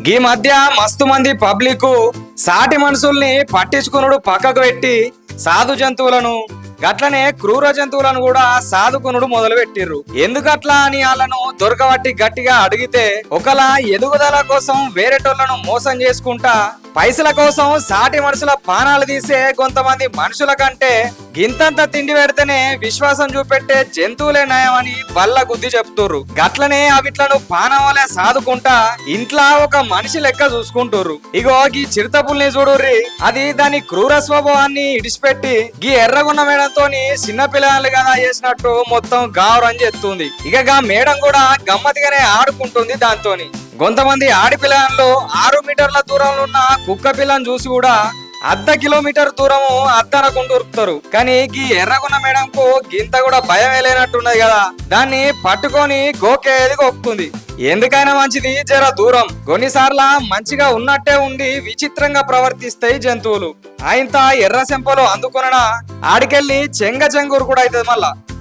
ఈ మధ్య మస్తు మంది పబ్లిక్ సాటి మనుషుల్ని పట్టించుకునుడు పక్కకు పెట్టి సాధు జంతువులను గట్లనే క్రూర జంతువులను కూడా సాదుకునుడు మొదలు పెట్టిర్రు ఎందుకట్లా అని వాళ్ళను దొరకబట్టి గట్టిగా అడిగితే ఒకలా ఎదుగుదల కోసం వేరేటోళ్ళను మోసం చేసుకుంటా పైసల కోసం సాటి మనుషుల పానాలు తీసే కొంతమంది మనుషుల కంటే గింతంత తిండి పెడితేనే విశ్వాసం చూపెట్టే జంతువులే నయమని బల్ల గుద్ది చెప్తుర్రు. గట్లనే అవిట్లను పానవలే సాదుకుంటా ఇంట్లో ఒక మనిషి లెక్క చూసుకుంటుర్రు. ఇగో గీ చిరుతపుల్ని చూడుర్రి అది దాని క్రూర స్వభావాన్ని ఇడిచిపెట్టి గీ ఎర్రగున్న మేడంతోని చిన్న పిల్లలు కదా చేసినట్టు మొత్తం గావరం చేస్తుంది ఇక గా మేడం కూడా గమ్మతిగానే ఆడుకుంటుంది దాంతోని. కొంతమంది ఆడపిల్లలు ఆరు మీటర్ల దూరంలో ఉన్న కుక్క పిల్లని చూసి కూడా అర్ధ కిలోమీటర్ దూరము అద్దనకుండా ఉరుకుతారు కానీ ఈ ఎర్రగున్న మేడంకు గింత కూడా భయం లేనట్టున్నది కదా. దాన్ని పట్టుకొని గోకేది గోక్కుతుంది. ఎందుకైనా మంచిది జర దూరం. కొన్నిసార్లు మంచిగా ఉన్నట్టే ఉండి విచిత్రంగా ప్రవర్తిస్తాయి జంతువులు. ఆయంత ఎర్ర సెంపలు అందుకునడా ఆడికెళ్ళి చెంగ చెంగూరు కూడా అవుతుంది మళ్ళా.